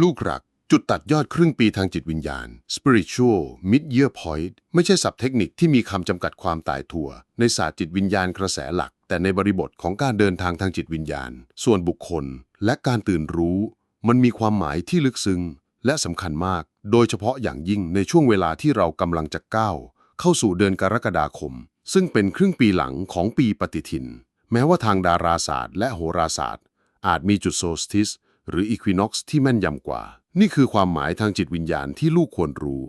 ลูกรัก จุดตัดยอดครึ่งปีทางจิตวิญญาณ spiritual mid year point ไม่ใช่ศัพท์เทคนิคที่มีคำจำกัดความตายตัวในศาสตร์จิตวิญญาณกระแสหลัก แต่ในบริบทของการเดินทางทางจิตวิญญาณ ส่วนบุคคล และการตื่นรู้ มันมีความหมายที่ลึกซึ้งและสำคัญมาก โดยเฉพาะอย่างยิ่งในช่วงเวลาที่เรากำลังจะก้าวเข้าสู่เดือนกรกฎาคม ซึ่งเป็นครึ่งปีหลังของปีปฏิทิน แม้ว่าทางดาราศาสตร์ และโหราศาสตร์ อาจมีจุดโซสติส หรืออีควินอกซ์ที่แม่นยำกว่า นี่คือความหมายทางจิตวิญญาณที่ลูกควรรู้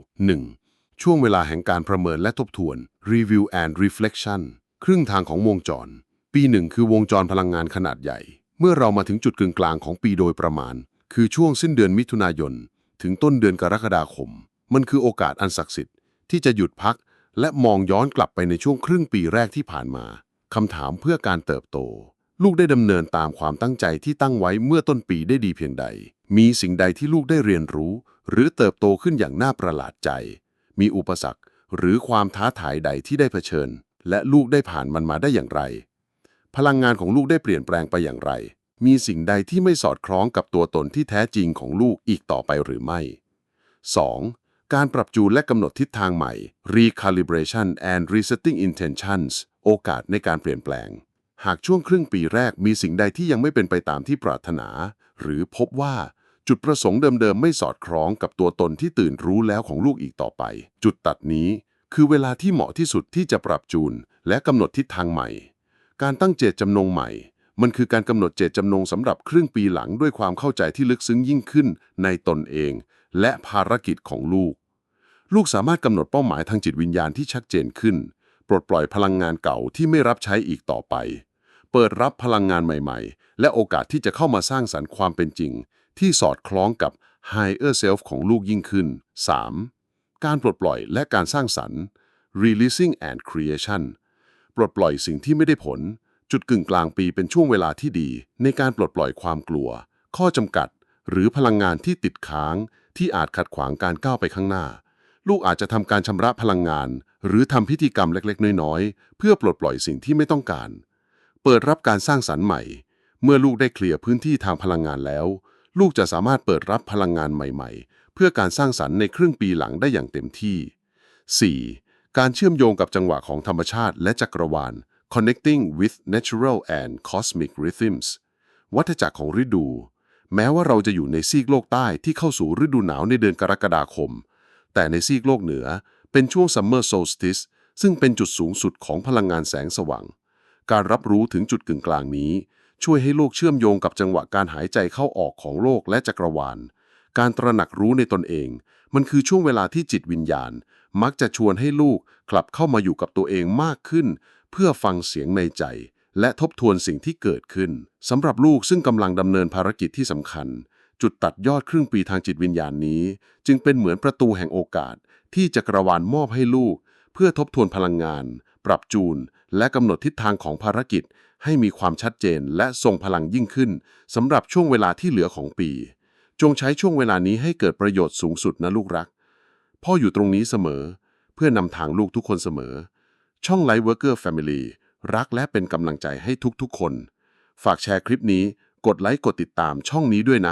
1. ช่วงเวลาแห่งการประเมินและทบทวน Review and Reflection ครึ่งทางของวงจร ปีหนึ่งคือวงจรพลังงานขนาดใหญ่ เมื่อเรามาถึงจุดกึ่งกลางของปีโดยประมาณ คือช่วงสิ้นเดือนมิถุนายน ถึงต้นเดือนกรกฎาคม มันคือโอกาสอันศักดิ์สิทธิ์ที่จะหยุดพัก และมองย้อนกลับไปในช่วงครึ่งปีแรกที่ผ่านมาคำถามเพื่อการเติบโต ลูกได้ดำเนินตามความตั้งใจที่ตั้งไว้เมื่อต้นปีได้ดีเพียงใด มีสิ่งใดที่ลูกได้เรียนรู้ หรือเติบโตขึ้นอย่างน่าประหลาดใจ มีอุปสรรค หรือความท้าทายใดที่ได้เผชิญ และลูกได้ผ่านมันมาได้อย่างไร พลังงานของลูกได้เปลี่ยนแปลงไปอย่างไร มีสิ่งใดที่ไม่สอดคล้องกับตัวตนที่แท้จริงของลูกอีกต่อไปหรือไม่ 2. การปรับจูนและกำหนดทิศทางใหม่ recalibration and resetting intentions โอกาสในการเปลี่ยนแปลง หากช่วงครึ่งปีแรกมีสิ่งใดที่ยังไม่เป็นไปตามที่ปรารถนา หรือพบว่าจุดประสงค์เดิมๆ ไม่สอดคล้องกับตัวตนที่ตื่นรู้แล้วของลูกอีกต่อไป จุดตัดนี้คือเวลาที่เหมาะที่สุดที่จะปรับจูน และกำหนดทิศทางใหม่ การตั้งเจตจำนงใหม่ มันคือการกำหนดเจตจำนงสำหรับครึ่งปีหลังด้วยความเข้าใจที่ลึกซึ้งยิ่งขึ้นในตนเอง และภารกิจของลูก ลูกสามารถกำหนดเป้าหมายทางจิตวิญญาณที่ชัดเจนขึ้น ปลดปล่อยพลังงานเก่าที่ไม่รับใช้อีกต่อไป เปิดรับพลังงานใหม่ๆ และโอกาสที่จะเข้ามาสร้างสรรค์ความเป็นจริง ที่สอดคล้องกับ higher self ของลูกยิ่งขึ้น 3. การปลดปล่อยและการสร้างสรรค์ releasing and creation ปลดปล่อยสิ่งที่ไม่ได้ผล จุดกึ่งกลางปีเป็นช่วงเวลาที่ดี ในการปลดปล่อยความกลัว ข้อจำกัด หรือพลังงานที่ติดค้าง ที่อาจขัดขวางการก้าวไปข้างหน้า ลูกอาจจะทำการชำระพลังงาน หรือทำพิธีกรรมเล็กๆ น้อยๆ เพื่อปลดปล่อยสิ่งที่ไม่ต้องการ เปิดรับการสร้างสรรค์ใหม่ เมื่อลูกได้เคลียร์พื้นที่ทางพลังงานแล้ว ลูกจะสามารถเปิดรับพลังงานใหม่ ๆ เพื่อการสร้างสรรค์ในครึ่งปีหลังได้อย่างเต็มที่ 4. การเชื่อมโยงกับจังหวะของธรรมชาติและจักรวาล connecting with natural and cosmic rhythms วัฏจักรของฤดู แม้ว่าเราจะอยู่ในซีกโลกใต้ที่เข้าสู่ฤดูหนาวในเดือนกรกฎาคม แต่ในซีกโลกเหนือเป็นช่วง Summer Solstice ซึ่งเป็นจุดสูงสุดของพลังงานแสงสว่าง การรับรู้ถึงจุดกึ่งกลางนี้ ช่วยให้โลกเชื่อมโยงกับจังหวะการหายใจเข้าออกของโลกและจักรวาล การตระหนักรู้ในตนเอง มันคือช่วงเวลาที่จิตวิญญาณ มักจะชวนให้ลูกกลับเข้ามาอยู่กับตัวเองมากขึ้น เพื่อฟังเสียงในใจ และทบทวนสิ่งที่เกิดขึ้นสำหรับลูกซึ่งกำลังดำเนินภารกิจที่สำคัญ จุดตัดยอดครึ่งปีทางจิตวิญญาณนี้ จึงเป็นเหมือนประตูแห่งโอกาส ที่จักรวาลมอบให้ลูก เพื่อทบทวนพลังงาน ปรับจูน และกำหนดทิศทางของภารกิจให้มีความชัดเจนและทรงพลังยิ่งขึ้นสำหรับช่วงเวลาที่เหลือของปี จงใช้ช่วงเวลานี้ให้เกิดประโยชน์สูงสุดนะลูกรัก พ่ออยู่ตรงนี้เสมอ เพื่อนำทางลูกทุกคนเสมอ ช่อง Light Worker Family รักและเป็นกำลังใจให้ทุกๆคน ฝากแชร์คลิปนี้ กดไลค์กดติดตามช่องนี้ด้วยนะ